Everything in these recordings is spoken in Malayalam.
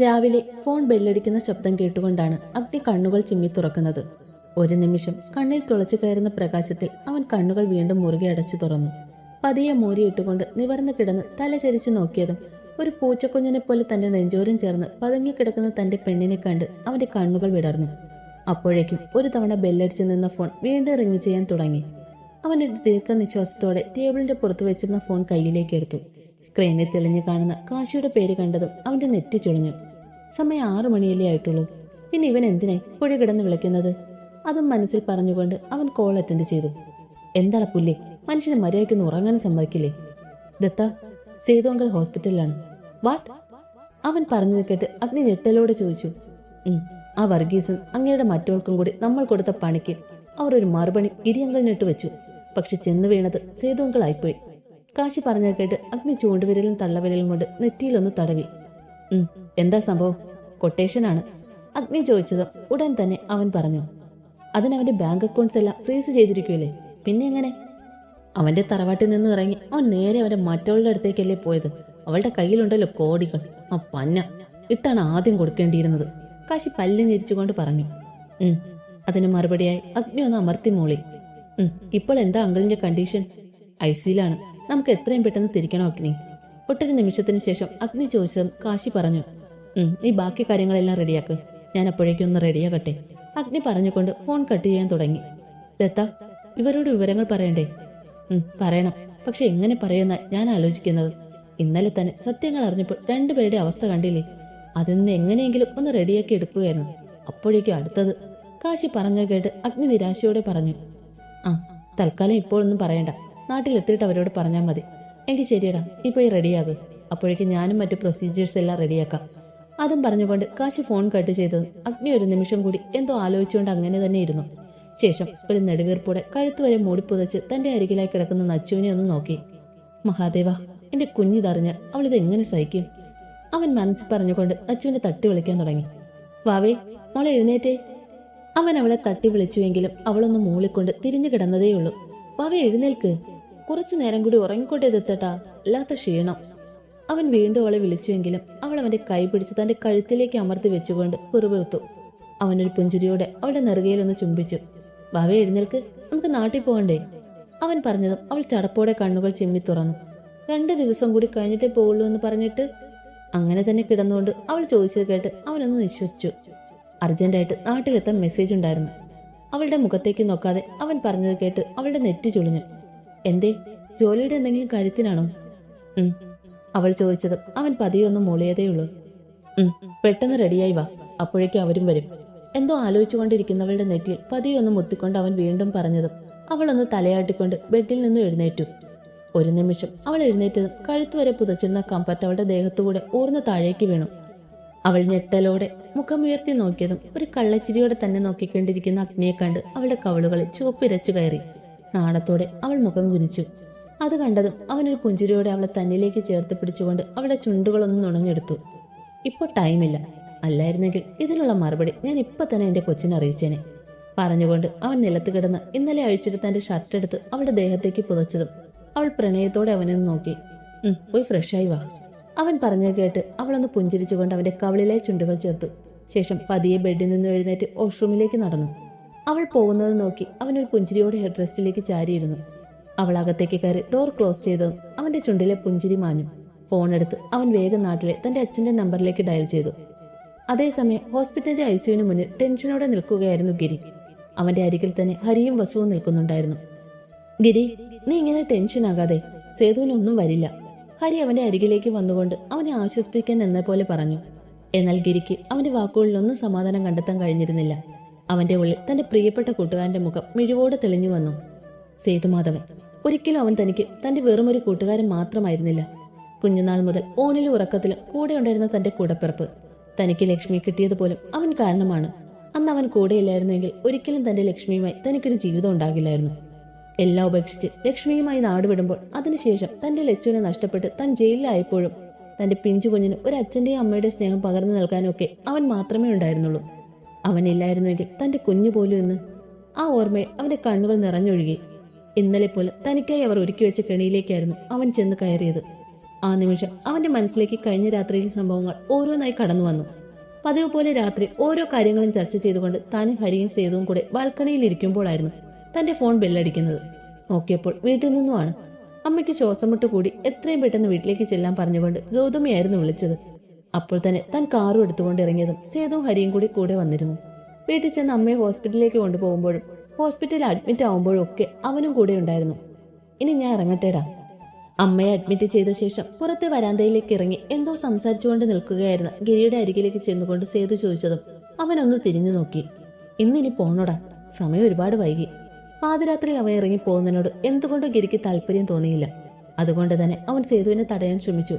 രാവിലെ ഫോൺ ബെല്ലടിക്കുന്ന ശബ്ദം കേട്ടുകൊണ്ടാണ് അഗ്നി കണ്ണുകൾ ചിമ്മി തുറക്കുന്നത്. ഒരു നിമിഷം കണ്ണിൽ തുളച്ചു കയറുന്ന പ്രകാശത്തിൽ അവൻ കണ്ണുകൾ വീണ്ടും മുറുകെ അടച്ചു തുറന്നു. പതിയെ മോരിയിട്ടുകൊണ്ട് നിവർന്നു കിടന്ന് തല ചരിച്ചു നോക്കിയതും ഒരു പൂച്ചക്കുഞ്ഞിനെ പോലെ തന്റെ നെഞ്ചോരം ചേർന്ന് പതുങ്ങിക്കിടക്കുന്ന തന്റെ പെണ്ണിനെ കണ്ട് അവന്റെ കണ്ണുകൾ വിടർന്നു. അപ്പോഴേക്കും ഒരു തവണ ബെല്ലടിച്ചു നിന്ന ഫോൺ വീണ്ടും റിങ് ചെയ്യാൻ തുടങ്ങി. അവൻ ഒരു ദീർഘനിശ്വാസത്തോടെ ടേബിളിന്റെ പുറത്ത് വെച്ചിരുന്ന ഫോൺ കയ്യിലേക്ക് എടുത്തു. സ്ക്രീനിൽ തെളിഞ്ഞു കാണുന്ന കാശിയുടെ പേര് കണ്ടതും അവന്റെ നെറ്റി ചുളിഞ്ഞു. സമയം ആറു മണിയല്ലേ ആയിട്ടുള്ളൂ. പിന്നെ ഇവൻ എന്തിനായി പുഴ കിടന്ന് വിളിക്കുന്നത്? അതും മനസ്സിൽ പറഞ്ഞുകൊണ്ട് അവൻ കോൾ അറ്റൻഡ് ചെയ്തു. എന്താണ് പുല്ലേ മനുഷ്യനെ മര്യാദയ്ക്കൊന്ന് ഉറങ്ങാൻ സമ്മതിക്കില്ലേ? ദത്ത സേതുവങ്കൽ ഹോസ്പിറ്റലിലാണ്. വാട്ട്? അവൻ പറഞ്ഞത് കേട്ട് അഗ്നി ഞെട്ടലോടെ ചോദിച്ചു. ആ വർഗീസും അങ്ങയുടെ മറ്റവൾക്കും കൂടി നമ്മൾ കൊടുത്ത പണിക്ക് അവർ ഒരു മറുപണി ഇരിയങ്കളിനിട്ട് വെച്ചു. പക്ഷെ ചെന്ന് വീണത് സേതു അങ്കിൾ ആയിപ്പോയി കാശി പറഞ്ഞത് കേട്ട് അഗ്നി ചൂണ്ടുവിരലും തള്ളവിരലും കൊണ്ട് നെറ്റിയിലൊന്ന് തടവി. "ഉം, എന്താ സംഭവം? കൊട്ടേഷനാണ്. അഗ്നി ചോദിച്ചത് ഉടൻ തന്നെ അവൻ പറഞ്ഞു. അതിനവന്റെ ബാങ്ക് അക്കൗണ്ട്സ് എല്ലാം ഫ്രീസ് ചെയ്തിരിക്കുകയല്ലേ പിന്നെ എങ്ങനെ? അവന്റെ തറവാട്ടിൽ നിന്ന് ഇറങ്ങി അവൻ നേരെ അവന്റെ മറ്റവളുടെ അടുത്തേക്കല്ലേ പോയത്? അവളുടെ കയ്യിലുണ്ടല്ലോ കോടികൾ. ആ പന്ന. ഇട്ടാണ് ആദ്യം കൊടുക്കേണ്ടിയിരുന്നത്. കാശി പല്ല് ഞെരിച്ചുകൊണ്ട് പറഞ്ഞു. ഉം അതിന് മറുപടിയായി അഗ്നി ഒന്ന് അമർത്തി മൂളി. ഇപ്പോൾ എന്താ അങ്കിളിന്റെ കണ്ടീഷൻ? ഐസിയിലാണ് നമുക്ക് എത്രയും പെട്ടെന്ന് തിരിക്കണം അഗ്നി. ഒട്ടൊരു നിമിഷത്തിന് ശേഷം അഗ്നി ചോദിച്ചതും കാശി പറഞ്ഞു നീ ബാക്കി കാര്യങ്ങളെല്ലാം റെഡിയാക്ക്. ഞാൻ അപ്പോഴേക്കും ഒന്ന് റെഡിയാകട്ടെ. അഗ്നി പറഞ്ഞുകൊണ്ട് ഫോൺ കട്ട് ചെയ്യാൻ തുടങ്ങി. ദത്ത ഇവരോട് വിവരങ്ങൾ പറയണ്ടേ? പറയണം. പക്ഷെ എങ്ങനെ പറയുന്ന ഞാൻ ആലോചിക്കുന്നത്. ഇന്നലെ തന്നെ സത്യങ്ങൾ അറിഞ്ഞപ്പോൾ രണ്ടുപേരുടെ അവസ്ഥ കണ്ടില്ലേ? അതിൽ നിന്ന് എങ്ങനെയെങ്കിലും ഒന്ന് റെഡിയാക്കി എടുക്കുകയായിരുന്നു. അപ്പോഴേക്കും അടുത്തത്. കാശി പറഞ്ഞു കേട്ട് അഗ്നി നിരാശയോടെ പറഞ്ഞു ആ തൽക്കാലം ഇപ്പോഴൊന്നും പറയണ്ട. നാട്ടിലെത്തിയിട്ട് അവരോട് പറഞ്ഞാൽ മതി. എങ്കിൽ ശരിയടാ നീ പോയി റെഡിയാകും അപ്പോഴേക്കും ഞാനും മറ്റു പ്രൊസീജിയേഴ്സ് എല്ലാം റെഡിയാക്കാം. അതും പറഞ്ഞുകൊണ്ട് കാശി ഫോൺ കട്ട് ചെയ്തത് അഗ്നി ഒരു നിമിഷം കൂടി എന്തോ ആലോചിച്ചുകൊണ്ട് അങ്ങനെ തന്നെ ഇരുന്നു. ശേഷം ഒരു നെടുവീർപ്പോടെ കഴുത്ത് വരെ മൂടിപ്പുതച്ച് തന്റെ അരികിലായി കിടക്കുന്ന നച്ചുവിനെ ഒന്ന് നോക്കി. മഹാദേവ എന്റെ കുഞ്ഞിതറിഞ്ഞ് അവളിത് എങ്ങനെ സഹിക്കും? അവൻ മനസ്സിൽ പറഞ്ഞുകൊണ്ട് നച്ചുവിനെ തട്ടി വിളിക്കാൻ തുടങ്ങി. വാവേ മോളെ എഴുന്നേറ്റേ. അവൻ അവളെ തട്ടി വിളിച്ചുവെങ്കിലും അവളൊന്ന് മൂളിക്കൊണ്ട് തിരിഞ്ഞു കിടന്നതേയുള്ളൂ. വാവേ എഴുന്നേൽക്ക്. കുറച്ചു നേരം കൂടി ഉറങ്ങിക്കോട്ടെ എത്തട്ടാ അല്ലാത്ത ക്ഷീണം. അവൻ വീണ്ടും അവളെ വിളിച്ചുവെങ്കിലും അവൾ അവന്റെ കൈ പിടിച്ച് തന്റെ കഴുത്തിലേക്ക് അമർത്തി വെച്ചുകൊണ്ട് പിറുപിറുത്തു അവനൊരു പുഞ്ചിരിയോടെ അവളുടെ നെറുകയിലൊന്ന് ചുംബിച്ചു. ഭാവി എഴുന്നേൽക്ക്. നമുക്ക് നാട്ടിൽ പോകണ്ടേ? അവൻ പറഞ്ഞതും അവൾ ചടപ്പോടെ കണ്ണുകൾ ചിമ്മി തുറന്നു. രണ്ട് ദിവസം കൂടി കഴിഞ്ഞിട്ടേ പോകുള്ളൂ എന്ന് പറഞ്ഞിട്ട്? അങ്ങനെ തന്നെ കിടന്നുകൊണ്ട് അവൾ ചോദിച്ചത് കേട്ട് അവനൊന്ന് നിശ്വസിച്ചു. അർജന്റായിട്ട് നാട്ടിലെത്താൻ മെസ്സേജ് ഉണ്ടായിരുന്നു. അവളുടെ മുഖത്തേക്ക് നോക്കാതെ അവൻ പറഞ്ഞത് കേട്ട് അവളുടെ നെറ്റി ചുളിഞ്ഞു. എന്തേ? ജോലിയുടെ എന്തെങ്കിലും കാര്യത്തിനാണോ? അവൾ ചോദിച്ചത്. അവൻ പതിയൊന്നും മൂളിയതേയുള്ളൂ പെട്ടെന്ന് റെഡിയായി വാ. അപ്പോഴേക്കും അവരും വരും. എന്തോ ആലോചിച്ചുകൊണ്ടിരിക്കുന്നവളുടെ നെറ്റിയിൽ പതിയൊന്ന് മുത്തിക്കൊണ്ട് അവൻ വീണ്ടും പറഞ്ഞതും അവളൊന്ന് തലയാട്ടിക്കൊണ്ട് ബെഡിൽ നിന്നും എഴുന്നേറ്റു. ഒരു നിമിഷം അവൾ എഴുന്നേറ്റതും കഴുത്തുവരെ പുതച്ചിരുന്ന കംഫർട്ട് അവളുടെ ദേഹത്തുകൂടെ ഊർന്ന് താഴേക്ക് വീണു. അവൾ ഞെട്ടലോടെ മുഖമുയർത്തി നോക്കിയതും ഒരു കള്ളച്ചിരിയോടെ തന്നെ നോക്കിക്കൊണ്ടിരിക്കുന്ന അഗ്നിയെ കണ്ട് അവളുടെ കവളുകളിൽ ചുവപ്പിരച്ചു കയറി. നാണത്തോടെ അവൾ മുഖം കുനിച്ചു. അത് കണ്ടതും അവനൊരു പുഞ്ചിരിയോടെ അവളെ തന്നിലേക്ക് ചേർത്ത് പിടിച്ചുകൊണ്ട് അവളുടെ ചുണ്ടുകളൊന്നും നുണഞ്ഞെടുത്തു. ഇപ്പോൾ ടൈമില്ല. അല്ലായിരുന്നെങ്കിൽ ഇതിനുള്ള മറുപടി ഞാൻ ഇപ്പൊ തന്നെ എന്റെ കൊച്ചിനെ അറിയിച്ചേനെ. പറഞ്ഞുകൊണ്ട് അവൻ നിലത്ത് കിടന്ന് ഇന്നലെ അഴിച്ചിട്ട് തന്റെ ഷർട്ട് എടുത്ത് അവളുടെ ദേഹത്തേക്ക് പുതച്ചതും അവൾ പ്രണയത്തോടെ അവനെ നോക്കി. "ഉം, പോയി ഫ്രഷായി വാ. അവൻ പറഞ്ഞത് കേട്ട് അവളൊന്ന് പുഞ്ചിരിച്ചുകൊണ്ട് അവന്റെ കവളിലെ ചുണ്ടുകൾ ചേർത്തു. ശേഷം പതിയെ ബെഡിൽ നിന്ന് എഴുന്നേറ്റ് വാഷ്റൂമിലേക്ക് നടന്നു. അവൾ പോകുന്നത് നോക്കി അവനൊരു പുഞ്ചിരിയോടെ ഹെഡ് റെസ്റ്റിലേക്ക് ചാരിയിരുന്നു. അവൾ അകത്തേക്ക് കയറി ഡോർ ക്ലോസ് ചെയ്തതും അവന്റെ ചുണ്ടിലെ പുഞ്ചിരി മാഞ്ഞു. ഫോൺ എടുത്ത് അവൻ വേഗം നാട്ടിലെ തന്റെ അച്ഛന്റെ നമ്പറിലേക്ക് ഡയൽ ചെയ്തു. അതേസമയം ഹോസ്പിറ്റലിന്റെ ഐസിയുവിന് മുന്നിൽ ടെൻഷനോടെ നിൽക്കുകയായിരുന്നു ഗിരി. അവന്റെ അരികിൽ തന്നെ ഹരിയും വസുവും നിൽക്കുന്നുണ്ടായിരുന്നു. ഗിരി നീ ഇങ്ങനെ ടെൻഷൻ ആകാതെ സേതുവിനൊന്നും വരില്ല. ഹരി അവന്റെ അരികിലേക്ക് വന്നുകൊണ്ട് അവനെ ആശ്വസിപ്പിക്കാൻ എന്ന പോലെ പറഞ്ഞു. എന്നാൽ ഗിരിക്ക് അവന്റെ വാക്കുകളിലൊന്നും സമാധാനം കണ്ടെത്താൻ കഴിഞ്ഞിരുന്നില്ല. അവന്റെ ഉള്ളിൽ തന്റെ പ്രിയപ്പെട്ട കൂട്ടുകാരന്റെ മുഖം മിഴിവോടെ തെളിഞ്ഞു വന്നു. സേതുമാധവൻ ഒരിക്കലും അവൻ തനിക്ക് തന്റെ വെറുമൊരു കൂട്ടുകാരൻ മാത്രമായിരുന്നില്ല. കുഞ്ഞുനാൾ മുതൽ ഓണിലും ഉറക്കത്തിലും കൂടെ ഉണ്ടായിരുന്ന തന്റെ കൂടപ്പിറപ്പ്. തനിക്ക് ലക്ഷ്മി കിട്ടിയത് പോലും അവൻ കാരണമാണ്. അന്ന് അവൻ കൂടെയില്ലായിരുന്നെങ്കിൽ ഒരിക്കലും തന്റെ ലക്ഷ്മിയുമായി തനിക്കൊരു ജീവിതം ഉണ്ടാകില്ലായിരുന്നു. എല്ലാം ഉപേക്ഷിച്ച് ലക്ഷ്മിയുമായി നാടുവിടുമ്പോൾ അതിനുശേഷം തന്റെ ലച്ചുവിനെ നഷ്ടപ്പെട്ട് താൻ ജയിലിലായപ്പോഴും തന്റെ പിഞ്ചു കുഞ്ഞിന് ഒരു അച്ഛന്റെയും അമ്മയുടെ സ്നേഹം പകർന്നു നൽകാനൊക്കെ അവൻ മാത്രമേ ഉണ്ടായിരുന്നുള്ളൂ. അവനില്ലായിരുന്നുവെങ്കിൽ തന്റെ കുഞ്ഞു പോലും ഇന്ന് ആ ഓർമ്മയിൽ അവന്റെ കണ്ണുകൾ നിറഞ്ഞൊഴുകി. ഇന്നലെ പോലെ തനിക്കായി അവർ ഒരുക്കി വെച്ച കെണിയിലേക്കായിരുന്നു അവൻ ചെന്ന് കയറിയത്. ആ നിമിഷം അവന്റെ മനസ്സിലേക്ക് കഴിഞ്ഞ രാത്രിയിലെ സംഭവങ്ങൾ ഓരോന്നായി കടന്നു വന്നു. പതിവ് പോലെ രാത്രി ഓരോ കാര്യങ്ങളും ചർച്ച ചെയ്തുകൊണ്ട് താനും ഹരിയും സേതുവും കൂടെ ബാൽക്കണിയിൽ ഇരിക്കുമ്പോഴായിരുന്നു തന്റെ ഫോൺ ബെല്ലടിക്കുന്നത്. നോക്കിയപ്പോൾ വീട്ടിൽ നിന്നുമാണ്. അമ്മയ്ക്ക് ശ്വാസം മുട്ട് കൂടി എത്രയും പെട്ടെന്ന് വീട്ടിലേക്ക് ചെല്ലാൻ പറഞ്ഞുകൊണ്ട് ഗൗതമിയായിരുന്നു വിളിച്ചത്. അപ്പോൾ തന്നെ താൻ കാറും എടുത്തുകൊണ്ട് ഇറങ്ങിയതും സേതുവും ഹരിയും കൂടി കൂടെ വന്നിരുന്നു. വീട്ടിൽ ചെന്ന് അമ്മയെ ഹോസ്പിറ്റലിലേക്ക് കൊണ്ടുപോകുമ്പോഴും ഹോസ്പിറ്റലിൽ അഡ്മിറ്റ് ആവുമ്പോഴും ഒക്കെ അവനും കൂടെ ഉണ്ടായിരുന്നു. ഇനി ഞാൻ ഇറങ്ങട്ടേടാ. അമ്മയെ അഡ്മിറ്റ് ചെയ്ത ശേഷം പുറത്തെ വരാന്തയിലേക്ക് ഇറങ്ങി എന്തോ സംസാരിച്ചുകൊണ്ട് നിൽക്കുകയായിരുന്ന ഗിരിയുടെ അരികിലേക്ക് ചെന്നുകൊണ്ട് സേതു ചോദിച്ചതും അവനൊന്ന് തിരിഞ്ഞു നോക്കി. ഇന്നിനി പോണോടാ. സമയം ഒരുപാട് വൈകി. പാതിരാത്രി അവൻ ഇറങ്ങി പോകുന്നതിനോട് എന്തുകൊണ്ടോ ഗിരിക്ക് താല്പര്യം തോന്നിയില്ല. അതുകൊണ്ട് തന്നെ അവൻ സേതുവിനെ തടയാൻ ശ്രമിച്ചു.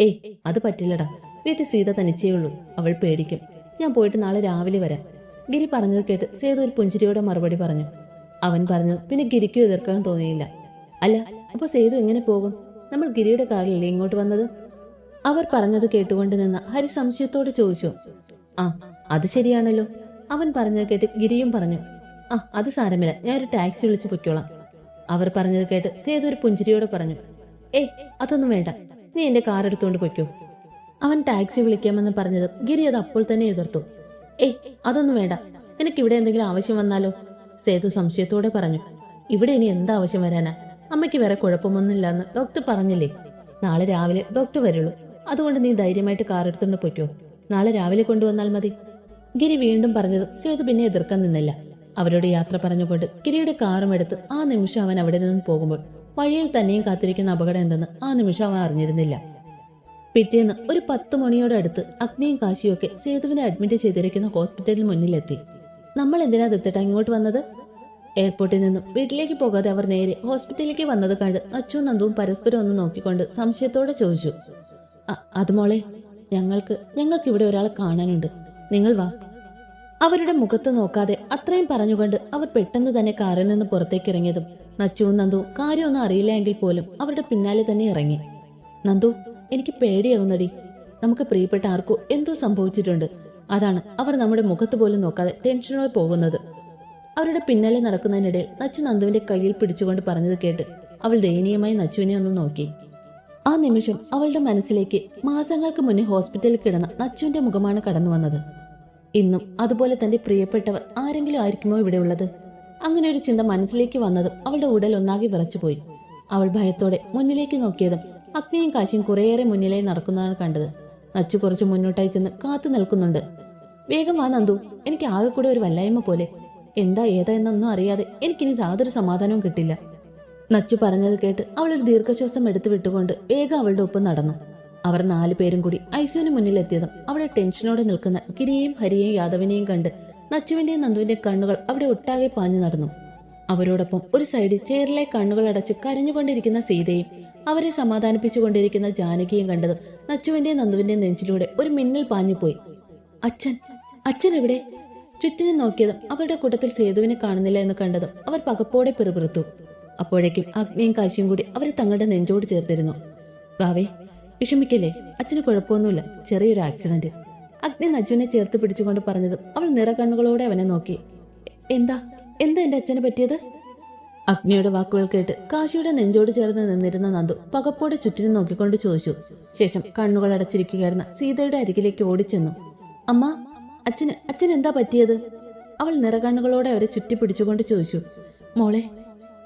ഏയ് അത് പറ്റില്ലടാ. വീട്ടിൽ സീത തനിച്ചേ ഉള്ളൂ. അവൾ പേടിക്കും. ഞാൻ പോയിട്ട് നാളെ രാവിലെ വരാം. ഗിരി പറഞ്ഞത് കേട്ട് സേതു ഒരു പുഞ്ചിരിയോടെ മറുപടി പറഞ്ഞു. അവൻ പറഞ്ഞു പിന്നെ ഗിരിക്കും എതിർക്കാൻ തോന്നിയില്ല. അല്ല അപ്പൊ സേതു എങ്ങനെ പോകും? നമ്മൾ ഗിരിയുടെ കാറിലല്ലേ ഇങ്ങോട്ട് വന്നത്? അവർ പറഞ്ഞത് കേട്ടുകൊണ്ട് നിന്ന ഹരി സംശയത്തോടെ ചോദിച്ചു. ആ അത് ശരിയാണല്ലോ. അവൻ പറഞ്ഞത് കേട്ട് ഗിരിയും പറഞ്ഞു ആ അത് സാരമില്ല. ഞാൻ ഒരു ടാക്സി വിളിച്ച് പൊയ്ക്കോളാം. അവർ പറഞ്ഞത് കേട്ട് സേതു ഒരു പുഞ്ചിരിയോടെ പറഞ്ഞു ഏയ് അതൊന്നും വേണ്ട. നീ എന്റെ കാർ എടുത്തുകൊണ്ട് പൊയ്ക്കോ. അവൻ ടാക്സി വിളിക്കാമെന്ന് പറഞ്ഞത് ഗിരി അത് അപ്പോൾ തന്നെ എതിർത്തു. ഏയ് അതൊന്നും വേണ്ട. എനിക്ക് ഇവിടെ എന്തെങ്കിലും ആവശ്യം വന്നാലോ? സേതു സംശയത്തോടെ പറഞ്ഞു. ഇവിടെ ഇനി എന്താ ആവശ്യം വരാനാ? അമ്മയ്ക്ക് വേറെ കുഴപ്പമൊന്നുമില്ലെന്ന് ഡോക്ടർ പറഞ്ഞില്ലേ? നാളെ രാവിലെ ഡോക്ടർ വരുള്ളൂ. അതുകൊണ്ട് നീ ധൈര്യമായിട്ട് കാർ എടുത്തുകൊണ്ട് പൊയ്ക്കോ. നാളെ രാവിലെ കൊണ്ടുവന്നാൽ മതി. ഗിരി വീണ്ടും പറഞ്ഞത് സേതു പിന്നെ എതിർക്കാൻ നിന്നില്ല. അവരോട് യാത്ര പറഞ്ഞുകൊണ്ട് ഗിരിയുടെ കാറും എടുത്ത് ആ നിമിഷം അവൻ അവിടെ നിന്നും പോകുമ്പോൾ വഴിയിൽ തന്നെയും കാത്തിരിക്കുന്ന അപകടം എന്തെന്ന് ആ നിമിഷം അവൻ അറിഞ്ഞിരുന്നില്ല. പിറ്റേന്ന് ഒരു പത്ത് മണിയോടടുത്ത് അഗ്നിയും കാശിയും ഒക്കെ സേതുവിനെ അഡ്മിറ്റ് ചെയ്തിരിക്കുന്ന ഹോസ്പിറ്റലിന് മുന്നിലെത്തി. നമ്മൾ എന്തിനാ ദത്തിട്ട ഇങ്ങോട്ട് വന്നത്? എയർപോർട്ടിൽ നിന്നും വീട്ടിലേക്ക് പോകാതെ അവർ നേരെ ഹോസ്പിറ്റലിലേക്ക് വന്നത് കണ്ട് അച്ഛനും നന്ദുവും പരസ്പരം ഒന്ന് നോക്കിക്കൊണ്ട് സംശയത്തോടെ ചോദിച്ചു. "അ- അത് മോളെ ഞങ്ങൾക്ക് ഞങ്ങൾക്ക് ഇവിടെ ഒരാളെ കാണാനുണ്ട്. നിങ്ങൾ വാ. അവരുടെ മുഖത്ത് നോക്കാതെ അത്രയും പറഞ്ഞുകൊണ്ട് അവർ പെട്ടെന്ന് തന്നെ കാറിൽ നിന്ന് പുറത്തേക്ക് ഇറങ്ങിയതും നച്ചുവും നന്ദുവും കാര്യമൊന്നും അറിയില്ല എങ്കിൽ പോലും അവരുടെ പിന്നാലെ തന്നെ ഇറങ്ങി. നന്ദു എനിക്ക് പേടിയാവുന്നടി. നമുക്ക് പ്രിയപ്പെട്ട ആർക്കോ എന്തോ സംഭവിച്ചിട്ടുണ്ട്. അതാണ് അവർ നമ്മുടെ മുഖത്ത് പോലും നോക്കാതെ ടെൻഷനോടെ പോകുന്നത്. അവരുടെ പിന്നാലെ നടക്കുന്നതിനിടയിൽ നച്ചു നന്ദുവിന്റെ കയ്യിൽ പിടിച്ചുകൊണ്ട് പറഞ്ഞത് കേട്ട് അവൾ ദയനീയമായി നച്ചുവിനെ ഒന്ന് നോക്കി. ആ നിമിഷം അവളുടെ മനസ്സിലേക്ക് മാസങ്ങൾക്ക് മുന്നേ ഹോസ്പിറ്റലിൽ കിടന്ന നച്ചുവിന്റെ മുഖമാണ് കടന്നു വന്നത്. ഇന്നും അതുപോലെ തന്റെ പ്രിയപ്പെട്ടവർ ആരെങ്കിലും ആയിരിക്കുമോ ഇവിടെ ഉള്ളത്? അങ്ങനെ ഒരു ചിന്ത മനസ്സിലേക്ക് വന്നതും അവളുടെ ഉടൽ ഒന്നാകെ വിറച്ചുപോയി. അവൾ ഭയത്തോടെ മുന്നിലേക്ക് നോക്കിയതും അഗ്നിയും കാശിയും കുറേയേറെ മുന്നിലേ നടക്കുന്നതാണ് കണ്ടത്. നച്ചു കുറച്ച് മുന്നോട്ടായി ചെന്ന് കാത്തു നിൽക്കുന്നുണ്ട്. വേഗം വാ നന്ദു. എനിക്ക് ആകെ കൂടെ ഒരു വല്ലായ്മ പോലെ. എന്താ ഏതാ എന്നൊന്നും അറിയാതെ എനിക്കിനി യാതൊരു സമാധാനവും കിട്ടില്ല. നച്ചു പറഞ്ഞത് കേട്ട് അവൾ ഒരു ദീർഘശ്വാസം എടുത്തു വിട്ടുകൊണ്ട് വേഗം അവളുടെ ഒപ്പം നടന്നു. അവർ നാലു പേരും കൂടി ഐസുവിന് മുന്നിലെത്തിയതും അവളെ ടെൻഷനോടെ നിൽക്കുന്ന ഗിരിയെയും ഹരിയെയും യാദവിനെയും കണ്ട് നച്ചുവിന്റെയും നന്ദുവിന്റെയും കണ്ണുകൾ അവിടെ ഒട്ടാകെ പാഞ്ഞു നടന്നു. അവരോടൊപ്പം ഒരു സൈഡിൽ ചേറിലെ കണ്ണുകൾ അടച്ച് കരഞ്ഞുകൊണ്ടിരിക്കുന്ന സീതയും അവരെ സമാധാനിപ്പിച്ചുകൊണ്ടിരിക്കുന്ന ജാനകിയും കണ്ടതും നച്ചുവിന്റെയും നന്ദുവിന്റെ നെഞ്ചിലൂടെ ഒരു മിന്നൽ പാഞ്ഞുപോയി. അച്ഛൻ അച്ഛൻ എവിടെ? ചുറ്റിനും നോക്കിയതും അവരുടെ കൂട്ടത്തിൽ സേതുവിനെ കാണുന്നില്ല എന്ന് കണ്ടതും അവർ പകപ്പോടെ പിറുപിറുത്തു. അപ്പോഴേക്കും അഗ്നിയും കാശിയും കൂടി അവരെ തങ്ങളുടെ നെഞ്ചോട് ചേർത്തിരുന്നു. വാവേ വിഷമിക്കല്ലേ? അച്ഛന് കുഴപ്പമൊന്നുമില്ല. ചെറിയൊരു ആക്സിഡന്റ്. അഗ്നി നജുവിനെ ചേർത്ത് പിടിച്ചുകൊണ്ട് പറഞ്ഞതും അവൾ നിറകണ്ണുകളോടെ അവനെ നോക്കി. എന്താ? എന്താ എന്റെ അച്ഛനെ പറ്റിയത്? അഗ്നിയുടെ വാക്കുകൾ കേട്ട് കാശിയുടെ നെഞ്ചോട് ചേർന്ന് നിന്നിരുന്ന നന്ദു പകപ്പോടെ ചുറ്റിനും നോക്കിക്കൊണ്ട് ചോദിച്ചു. ശേഷം കണ്ണുകൾ അടച്ചിരിക്കുകയായിരുന്ന സീതയുടെ അരികിലേക്ക് ഓടിച്ചെന്നു. അമ്മ അച്ഛന് അച്ഛൻ എന്താ പറ്റിയത്? അവൾ നിറകണ്ണുകളോടെ അവരെ ചുറ്റി പിടിച്ചുകൊണ്ട് ചോദിച്ചു. മോളെ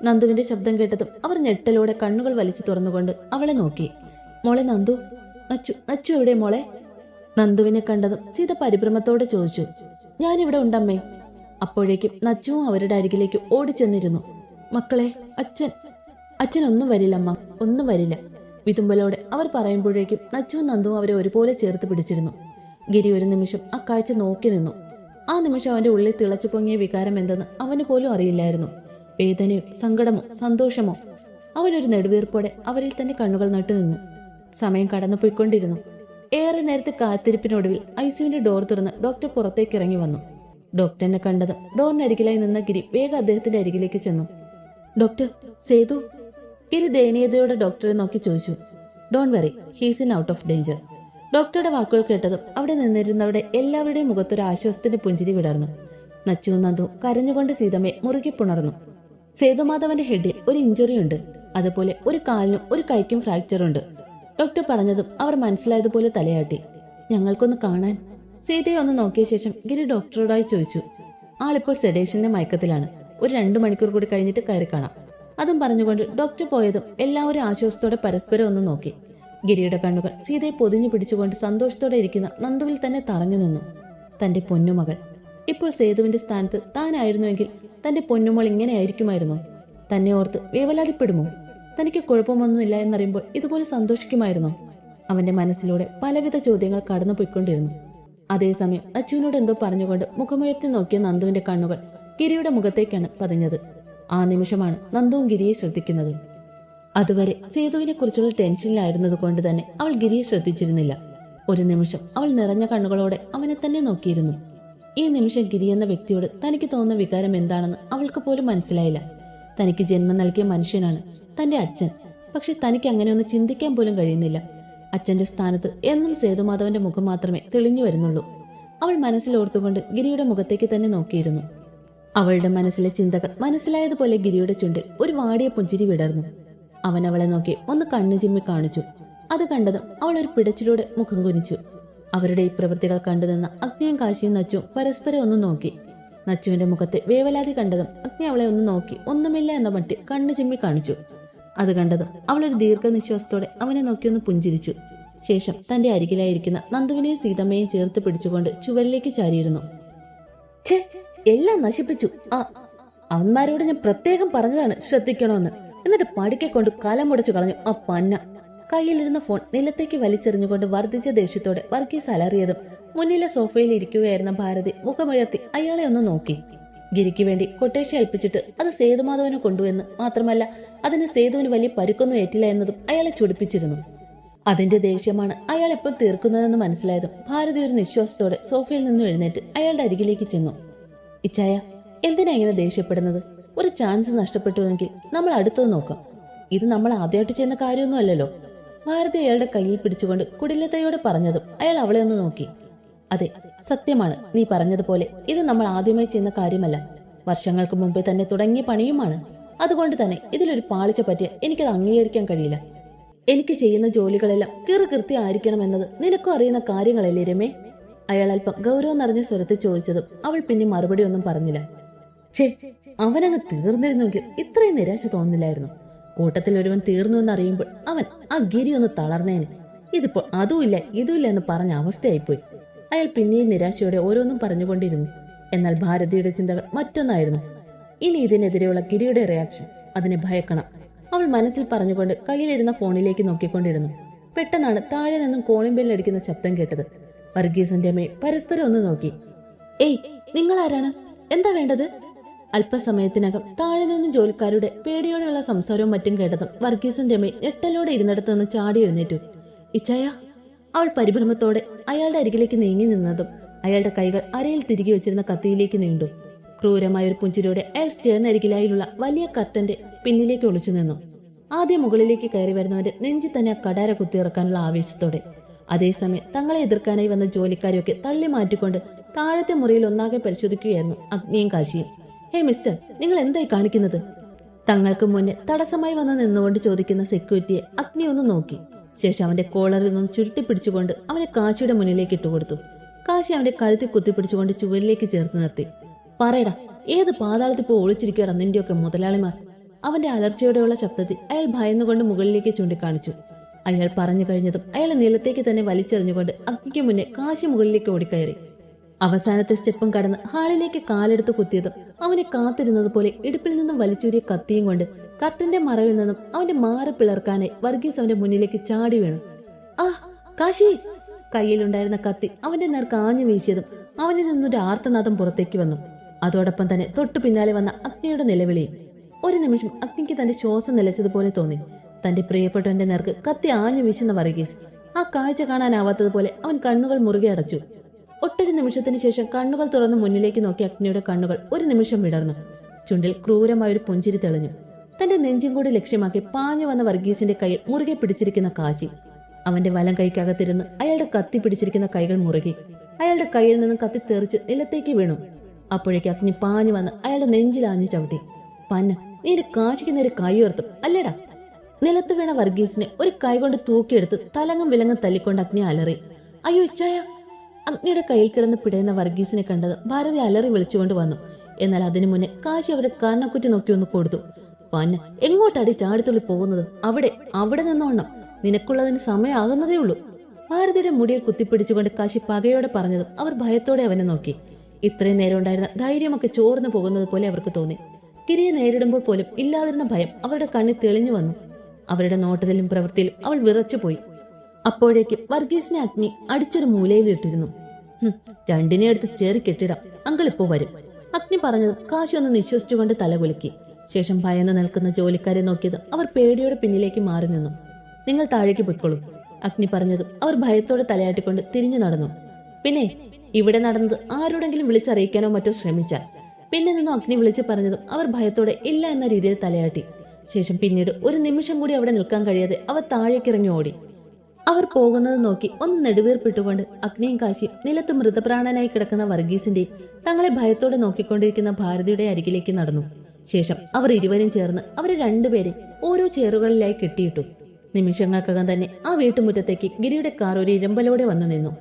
നന്ദുവിന്റെ ശബ്ദം കേട്ടതും അവർ ഞെട്ടലോടെ കണ്ണുകൾ വലിച്ചു തുറന്നുകൊണ്ട് അവളെ നോക്കി. മോളെ നന്ദു നച്ചു നച്ചു എവിടെ മോളെ? നന്ദുവിനെ കണ്ടതും സീത പരിഭ്രമത്തോടെ ചോദിച്ചു. ഞാനിവിടെ ഉണ്ടമ്മേ. അപ്പോഴേക്കും നച്ചുവും അവരുടെ അരികിലേക്ക് ഓടിച്ചെന്നിരുന്നു. മക്കളെ അച്ഛൻ അച്ഛൻ ഒന്നും വരില്ലമ്മ ഒന്നും വരില്ല. വിതുമ്പലോടെ അവർ പറയുമ്പോഴേക്കും നച്ചുവും നന്ദുവും അവരെ ഒരുപോലെ ചേർത്ത് പിടിച്ചിരുന്നു. ഗിരി ഒരു നിമിഷം ആ കാഴ്ച നോക്കി നിന്നു. ആ നിമിഷം അവന്റെ ഉള്ളിൽ തിളച്ചു പൊങ്ങിയ വികാരം എന്തെന്ന് അവന് പോലും അറിയില്ലായിരുന്നു. വേദനയോ സങ്കടമോ സന്തോഷമോ? അവനൊരു നെടുവീർപ്പോടെ അവരിൽ തന്നെ കണ്ണുകൾ നട്ടു നിന്നു. സമയം കടന്നുപോയിക്കൊണ്ടിരുന്നു. ഏറെ നേരത്തെ കാത്തിരിപ്പിനൊടുവിൽ ഐസിയുവിന്റെ ഡോർ തുറന്ന് ഡോക്ടർ പുറത്തേക്ക് ഇറങ്ങി വന്നു. ഡോക്ടറിനെ കണ്ടത് ഡോറിനരികിലായി നിന്ന ഗിരി വേഗം അദ്ദേഹത്തിന്റെ അരികിലേക്ക് ചെന്നു. ഡോക്ടർ സേതു ഇരു ദയനീയതയോടെ ഡോക്ടറെ നോക്കി ചോദിച്ചു. Don't worry he's in out of danger. ഡോക്ടറുടെ വാക്കുകൾ കേട്ടതും അവിടെ നിന്നിരുന്നവരുടെ എല്ലാവരുടെയും മുഖത്തൊരു ആശ്വാസത്തിന്റെ പുഞ്ചിരി വിടർന്നു. നച്ചുവും നന്ദു കരഞ്ഞുകൊണ്ട് സീതമ്മയെ മുറുകി പുണർന്നു. സേതുമാധവന്റെ ഹെഡിൽ ഒരു ഇഞ്ചുറി ഉണ്ട്. അതുപോലെ ഒരു കാലിനും ഒരു കൈക്കും ഫ്രാക്ചർ ഉണ്ട്. ഡോക്ടർ പറഞ്ഞതും അവർ മനസ്സിലായതുപോലെ തലയാട്ടി. ഞങ്ങൾക്കൊന്ന് കാണാൻ. സീതയെ ഒന്ന് നോക്കിയ ശേഷം ഗിരി ഡോക്ടറോടായി ചോദിച്ചു. ആളിപ്പോൾ സെഡേഷന്റെ മയക്കത്തിലാണ്. ഒരു രണ്ടു മണിക്കൂർ കൂടി കഴിഞ്ഞിട്ട് കയറി കാണാം. അതും പറഞ്ഞുകൊണ്ട് ഡോക്ടർ പോയതും എല്ലാവരും ആശ്വാസത്തോടെ പരസ്പരം ഒന്ന് നോക്കി. ഗിരിയുടെ കണ്ണുകൾ സീതയെ പൊതിഞ്ഞു പിടിച്ചുകൊണ്ട് സന്തോഷത്തോടെ ഇരിക്കുന്ന നന്ദുവിൽ തന്നെ തറഞ്ഞു നിന്നു. തന്റെ പൊന്നുമകൾ ഇപ്പോൾ സേതുവിന്റെ സ്ഥാനത്ത് താനായിരുന്നുവെങ്കിൽ തന്റെ പൊന്നുമോൾ ഇങ്ങനെ ആയിരിക്കുമായിരുന്നോ തന്നെ ഓർത്ത് വേവലാതിപ്പെടുമോ? തനിക്ക് കുഴപ്പമൊന്നുമില്ല എന്നറിയുമ്പോൾ ഇതുപോലെ സന്തോഷിക്കുമായിരുന്നോ? അവന്റെ മനസ്സിലൂടെ പലവിധ ചോദ്യങ്ങൾ കടന്നു പോയിക്കൊണ്ടിരുന്നു അതേസമയം അച്ചുവിനോട് എന്തോ പറഞ്ഞുകൊണ്ട് മുഖമുയർത്തി നോക്കിയ നന്ദുവിന്റെ കണ്ണുകൾ ഗിരിയുടെ മുഖത്തേക്കാണ് പതിഞ്ഞത്. ആ നിമിഷമാണ് നന്ദുവും ഗിരിയെ ശ്രദ്ധിക്കുന്നത്. അതുവരെ സേതുവിനെ കുറിച്ചുള്ള ടെൻഷനിലായിരുന്നത് കൊണ്ട് തന്നെ അവൾ ഗിരിയെ ശ്രദ്ധിച്ചിരുന്നില്ല. ഒരു നിമിഷം അവൾ നിറഞ്ഞ കണ്ണുകളോടെ അവനെ തന്നെ നോക്കിയിരുന്നു. ഈ നിമിഷം ഗിരി എന്ന വ്യക്തിയോട് തനിക്ക് തോന്നുന്ന വികാരം എന്താണെന്ന് അവൾക്ക് പോലും മനസ്സിലായില്ല. തനിക്ക് ജന്മം നൽകിയ മനുഷ്യനാണ് തന്റെ അച്ഛൻ. പക്ഷെ തനിക്ക് അങ്ങനെ ഒന്ന് ചിന്തിക്കാൻ പോലും കഴിയുന്നില്ല. അച്ഛന്റെ സ്ഥാനത്ത് എന്നും സേതുമാധവന്റെ മുഖം മാത്രമേ തെളിഞ്ഞു വരുന്നുള്ളൂ. അവൾ മനസ്സിലോർത്തുകൊണ്ട് ഗിരിയുടെ മുഖത്തേക്ക് തന്നെ നോക്കിയിരുന്നു. അവളുടെ മനസ്സിലെ ചിന്തകൾ മനസ്സിലായതുപോലെ ഗിരിയുടെ ചുണ്ടിൽ ഒരു വാടിയ പുഞ്ചിരി വിടർന്നു. അവൻ അവളെ നോക്കി ഒന്ന് കണ്ണു ചിമ്മി കാണിച്ചു. അത് കണ്ടതും അവൾ ഒരു പിടച്ചിലൂടെ മുഖം കുനിച്ചു. അവരുടെ ഈ പ്രവൃത്തികൾ കണ്ടുനിന്ന അഗ്നിയും കാശിയും നച്ചും പരസ്പരം ഒന്ന് നോക്കി. നച്ചുവിന്റെ മുഖത്തെ വേവലാതി കണ്ടതും അഗ്നി അവളെ ഒന്ന് നോക്കി ഒന്നുമില്ല എന്ന മട്ടിൽ കണ്ണു ചിമ്മി കാണിച്ചു. അത് കണ്ടതും അവൾ ഒരു ദീർഘനിശ്വാസത്തോടെ അവനെ നോക്കി ഒന്ന് പുഞ്ചിരിച്ചു. ശേഷം തന്റെ അരികിലായിരിക്കുന്ന നന്ദുവിനെയും സീതമ്മയെയും ചേർത്ത് പിടിച്ചുകൊണ്ട് ചുവരിലേക്ക് ചാരിയിരുന്നു. ഛേ എല്ലാം നശിപ്പിച്ചു. ആ അവന്മാരോട് ഞാൻ പ്രത്യേകം പറഞ്ഞതാണ് ശ്രദ്ധിക്കണമെന്ന്. എന്നിട്ട് പടിക്കെ കൊണ്ട് കലം മുടച്ചു കളഞ്ഞു ആ പന്ന. കയ്യിലിരുന്ന ഫോൺ നിലത്തേക്ക് വലിച്ചെറിഞ്ഞുകൊണ്ട് വർദ്ധിച്ച ദേഷ്യത്തോടെ വർഗീസ് അലറിയതും മുന്നിലെ സോഫയിൽ ഇരിക്കുകയായിരുന്ന ഭാരതി മുഖമുയർത്തി അയാളെ ഒന്ന് നോക്കി. ഗിരിക്ക് വേണ്ടി കൊട്ടേഷൻ ഏൽപ്പിച്ചിട്ട് അത് സേതുമാധവനെ കൊണ്ടുവെന്ന് മാത്രമല്ല അതിന് സേതുവിന് വലിയ പരുക്കൊന്നും ഏറ്റില്ല എന്നതും അയാളെ ചൊടിപ്പിച്ചിരുന്നു. അതിന്റെ ദേഷ്യമാണ് അയാൾ എപ്പോൾ തീർക്കുന്നതെന്ന് മനസ്സിലായതും ഭാരതി ഒരു നിശ്വാസത്തോടെ സോഫയിൽ നിന്നും എഴുന്നേറ്റ് അയാളുടെ അരികിലേക്ക് ചെന്നു. ഇച്ചായ എന്തിനാ ഇങ്ങനെ ദേഷ്യപ്പെടുന്നത്? ഒരു ചാൻസ് നഷ്ടപ്പെട്ടുവെങ്കിൽ നമ്മൾ അടുത്തത് നോക്കാം. ഇത് നമ്മൾ ആദ്യമായിട്ട് ചെയ്യുന്ന കാര്യമൊന്നുമല്ലല്ലോ ഭാരതി അയാളുടെ കയ്യിൽ പിടിച്ചുകൊണ്ട് കുടിലത്തയോട് പറഞ്ഞതും അയാൾ അവളെ ഒന്ന് നോക്കി. അതെ സത്യമാണ്. നീ പറഞ്ഞതുപോലെ ഇത് നമ്മൾ ആദ്യമായി ചെയ്യുന്ന കാര്യമല്ല. വർഷങ്ങൾക്ക് മുമ്പേ തന്നെ തുടങ്ങിയ പണിയുമാണ്. അതുകൊണ്ട് തന്നെ ഇതിലൊരു പാളിച്ച പറ്റിയ എനിക്കത് അംഗീകരിക്കാൻ കഴിയില്ല. എനിക്ക് ചെയ്യുന്ന ജോലികളെല്ലാം കിറു ആയിരിക്കണം എന്നത് നിനക്കും അറിയുന്ന കാര്യങ്ങളല്ലേ രമേ? അയാൾ അല്പം ഗൗരവം നിറഞ്ഞ സ്വരത്തിൽ ചോദിച്ചതും അവൾ പിന്നെ മറുപടി ഒന്നും പറഞ്ഞില്ല. ചേ അവനങ്ങ് തീർന്നിരുന്നുവെങ്കിൽ ഇത്രയും നിരാശ തോന്നില്ലായിരുന്നു കൂട്ടത്തിൽ ഒരുവൻ തീർന്നു എന്നറിയുമ്പോൾ അവൻ ആ ഗിരി ഒന്ന് തളർന്നേന്. ഇതിപ്പോൾ അതുമില്ല ഇതുമില്ല എന്ന് പറഞ്ഞ അവസ്ഥയായിപ്പോയി. അയാൾ പിന്നെയും നിരാശയോടെ ഓരോന്നും പറഞ്ഞുകൊണ്ടിരുന്നു. എന്നാൽ ഭാരതിയുടെ ചിന്തകൾ മറ്റൊന്നായിരുന്നു. ഇനി ഇതിനെതിരെയുള്ള ഗിരിയുടെ റിയാക്ഷൻ അതിനെ ഭയക്കണം. അവൾ മനസ്സിൽ പറഞ്ഞുകൊണ്ട് കയ്യിലിരുന്ന ഫോണിലേക്ക് നോക്കിക്കൊണ്ടിരുന്നു. പെട്ടെന്നാണ് താഴെ നിന്നും കോളിംഗ് ബെല്ലടിക്കുന്ന ശബ്ദം കേട്ടത്. വർഗീസിന്റെ അമ്മയെ പരസ്പരം ഒന്ന് നോക്കി. ഏയ് നിങ്ങൾ ആരാണ് എന്താ വേണ്ടത്? അല്പസമയത്തിനകം താഴെ നിന്നും ജോലിക്കാരുടെ പേടിയോടെയുള്ള സംസാരവും മറ്റും കേട്ടതും വർഗീസിന്റെ അമ്മ ഞെട്ടലോടെ ഇരുന്നിടത്ത് നിന്ന് ചാടി എഴുന്നേറ്റു. ഇച്ചായ അവൾ പരിഭ്രമത്തോടെ അയാളുടെ അരികിലേക്ക് നീങ്ങി നിന്നതും അയാളുടെ കൈകൾ അരയിൽ തിരികെ വെച്ചിരുന്ന കത്തിയിലേക്ക് നീണ്ടു. ക്രൂരമായ ഒരു പുഞ്ചിരിയോടെ അയാൾ സ്റ്റേറിനരികിലായുള്ള വലിയ കർട്ടന്റെ പിന്നിലേക്ക് ഒളിച്ചു നിന്നു. ആദ്യം മുകളിലേക്ക് കയറി വരുന്നവന്റെ നെഞ്ചി തന്നെ കടാര കുത്തിയിറക്കാനുള്ള ആവേശത്തോടെ. അതേസമയം തങ്ങളെ എതിർക്കാനായി വന്ന ജോലിക്കാരെയൊക്കെ തള്ളി മാറ്റിക്കൊണ്ട് താഴത്തെ മുറിയിൽ ഒന്നാകെ പരിശോധിക്കുകയായിരുന്നു അഗ്നിയും കാശിയും. ഹേ മിസ്റ്റർ നിങ്ങൾ എന്തായി കാണിക്കുന്നത്? തങ്ങൾക്ക് മുന്നേ തടസ്സമായി വന്ന് നിന്നുകൊണ്ട് ചോദിക്കുന്ന സെക്യൂരിറ്റിയെ അഗ്നി ഒന്ന് നോക്കി. ശേഷം അവന്റെ കോളറിൽ നിന്ന് ചുരുട്ടി പിടിച്ചുകൊണ്ട് അവനെ കാശിയുടെ മുന്നിലേക്ക് ഇട്ടുകൊടുത്തു കാശി അവന്റെ കഴുത്തിൽ കുത്തിപ്പിടിച്ചുകൊണ്ട് ചുവരിലേക്ക് ചേർത്ത് നിർത്തി. പറയടാ ഏത് പാതാളത്തിൽ പോയി ഒളിച്ചിരിക്കടാ നിന്റെയൊക്കെ മുതലാളിമാർ? അവന്റെ അലർച്ചയോടെയുള്ള ശബ്ദത്തിൽ അയാൾ ഭയന്നുകൊണ്ട് മുകളിലേക്ക് ചൂണ്ടിക്കാണിച്ചു. അയാൾ പറഞ്ഞു കഴിഞ്ഞതും അയാളെ നിലത്തേക്ക് തന്നെ വലിച്ചെറിഞ്ഞുകൊണ്ട് അഗ്നിക്ക് മുന്നേ കാശി മുകളിലേക്ക് ഓടിക്കയറി. അവസാനത്തെ സ്റ്റെപ്പും കടന്ന് ഹാളിലേക്ക് കാലെടുത്ത് കുത്തിയതും അവനെ കാത്തിരുന്നത് പോലെ ഇടുപ്പിൽ നിന്നും വലിച്ചൂരിയ കത്തിയും കൊണ്ട് കർട്ടന്റെ മറവിൽ നിന്നും അവന്റെ മാറി പിളർക്കാനായി വർഗീസ് അവന്റെ മുന്നിലേക്ക് ചാടി വീണു. ആ കാശി! കയ്യിലുണ്ടായിരുന്ന കത്തി അവന്റെ നേർക്ക് ആഞ്ഞു വീശിയതും അവനിൽ നിന്നൊരു ആർത്തനാദം പുറത്തേക്ക് വന്നു. അതോടൊപ്പം തന്നെ തൊട്ടു പിന്നാലെ വന്ന അഗ്നിയുടെ നിലവിളിയും. ഒരു നിമിഷം അഗ്നിക്ക് തന്റെ ശ്വാസം നിലച്ചതുപോലെ തോന്നി. തന്റെ പ്രിയപ്പെട്ടവന്റെ നേർക്ക് കത്തി ആഞ്ഞു വീശുന്ന വർഗീസ് ആ കാഴ്ച കാണാനാവാത്തതുപോലെ അവൻ കണ്ണുകൾ മുറുകെ അടച്ചു. ഒട്ടൊരു നിമിഷത്തിന് ശേഷം കണ്ണുകൾ തുറന്ന് മുന്നിലേക്ക് നോക്കി അഗ്നിയുടെ കണ്ണുകൾ ഒരു നിമിഷം വിടർന്നു. ചുണ്ടിൽ ക്രൂരമായ ഒരു പുഞ്ചിരി തെളിഞ്ഞു. തന്റെ നെഞ്ചും കൂടി ലക്ഷ്യമാക്കി പാഞ്ഞു വന്ന വർഗീസിന്റെ കയ്യിൽ മുറുകെ പിടിച്ചിരിക്കുന്ന കാശി. അവന്റെ വലം കൈക്കകത്തിരുന്ന് അയാളുടെ കത്തി പിടിച്ചിരിക്കുന്ന കൈകൾ മുറുകി. അയാളുടെ കയ്യിൽ നിന്ന് കത്തി തെറിച്ച് നിലത്തേക്ക് വീണു. അപ്പോഴേക്ക് അഗ്നി പാഞ്ഞു വന്ന് അയാളുടെ നെഞ്ചിലാഞ്ഞു ചവിട്ടി. പന്ന നിന്റെ കാശിക്ക് നേരെ കൈ ഉയർത്തും. അല്ലേടാ? നിലത്ത് വീണ വർഗീസിനെ ഒരു കൈകൊണ്ട് തൂക്കിയെടുത്ത് തലങ്ങും വിലങ്ങും തല്ലിക്കൊണ്ട് അഗ്നി അലറി. അയ്യോ ഇച്ചായ. അഗ്നിയുടെ കയ്യിൽ കിടന്ന് പിടയുന്ന വർഗീസിനെ കണ്ടത് ഭാരതി അലറി വിളിച്ചുകൊണ്ട് വന്നു. എന്നാൽ അതിനു മുന്നേ കാശി അവരുടെ കർണക്കുറ്റി നോക്കി ഒന്ന് കൊടുത്തു. പന്ന എങ്ങോട്ടടി ചാടിത്തുള്ളി പോകുന്നത്? അവിടെ അവിടെ നിന്നോണം. നിനക്കുള്ളതിന് സമയമാകുന്നതേ ഉള്ളൂ. ഭാരതിയുടെ മുടിയിൽ കുത്തിപ്പിടിച്ചുകൊണ്ട് കാശി പകയോടെ പറഞ്ഞതും അവർ ഭയത്തോടെ അവനെ നോക്കി. ഇത്രയും നേരം ഉണ്ടായിരുന്ന ധൈര്യമൊക്കെ ചോർന്നു പോകുന്നത് പോലെ അവർക്ക് തോന്നി. ഗിരിയെ നേരിടുമ്പോൾ പോലും ഇല്ലാതിരുന്ന ഭയം അവരുടെ കണ്ണിൽ തെളിഞ്ഞു വന്നു. അവരുടെ നോട്ടത്തിലും പ്രവൃത്തിയിലും അവൾ വിറച്ചുപോയി. അപ്പോഴേക്കും വർഗീസിനെ അഗ്നി അടിച്ചൊരു മൂലയിലിട്ടിരുന്നു "ഹും, രണ്ടിനെ എടുത്ത് ചേറി കെട്ടിടാം. അങ്കിൾ ഇപ്പോ വരും. അഗ്നി പറഞ്ഞതും കാശി ഒന്ന് നിശ്വസിച്ചുകൊണ്ട് തലകുലുക്കി ശേഷം ഭയന്ന് നിൽക്കുന്ന ജോലിക്കാരെ നോക്കിയത് അവർ പേടിയോടെ പിന്നിലേക്ക് മാറി നിന്നു. നിങ്ങൾ താഴേക്ക് പൊയ്ക്കോളൂ. അഗ്നി പറഞ്ഞതും അവർ ഭയത്തോടെ തലയാട്ടിക്കൊണ്ട് തിരിഞ്ഞു നടന്നു. പിന്നെ ഇവിടെ നടന്നത് ആരോടെങ്കിലും വിളിച്ചറിയിക്കാനോ മറ്റോ ശ്രമിച്ചാൽ പിന്നെ നിന്നും അഗ്നി വിളിച്ച് പറഞ്ഞതും അവർ ഭയത്തോടെ ഇല്ല എന്ന രീതിയിൽ തലയാട്ടി. ശേഷം പിന്നീട് ഒരു നിമിഷം കൂടി അവിടെ നിൽക്കാൻ കഴിയാതെ അവർ താഴേക്കിറങ്ങി ഓടി. അവർ പോകുന്നത് നോക്കി ഒന്ന് നെടുവീർപ്പിട്ടുകൊണ്ട് അഗ്നിയും കാശിയും നിലത്ത് മൃതപ്രാണനായി കിടക്കുന്ന വർഗീസിന്റെ തങ്ങളെ ഭയത്തോടെ നോക്കിക്കൊണ്ടിരിക്കുന്ന ഭാരതിയുടെ അരികിലേക്ക് നടന്നു. ശേഷം അവർ ഇരുവരും ചേർന്ന് അവരെ രണ്ടുപേരെയും ഓരോ ചേറുകളിലായി കെട്ടിയിട്ടു. നിമിഷങ്ങൾക്കകം തന്നെ ആ വീട്ടുമുറ്റത്തേക്ക് ഗിരിയുടെ കാർ ഒരു ഇരമ്പലോടെ വന്നു നിന്നു.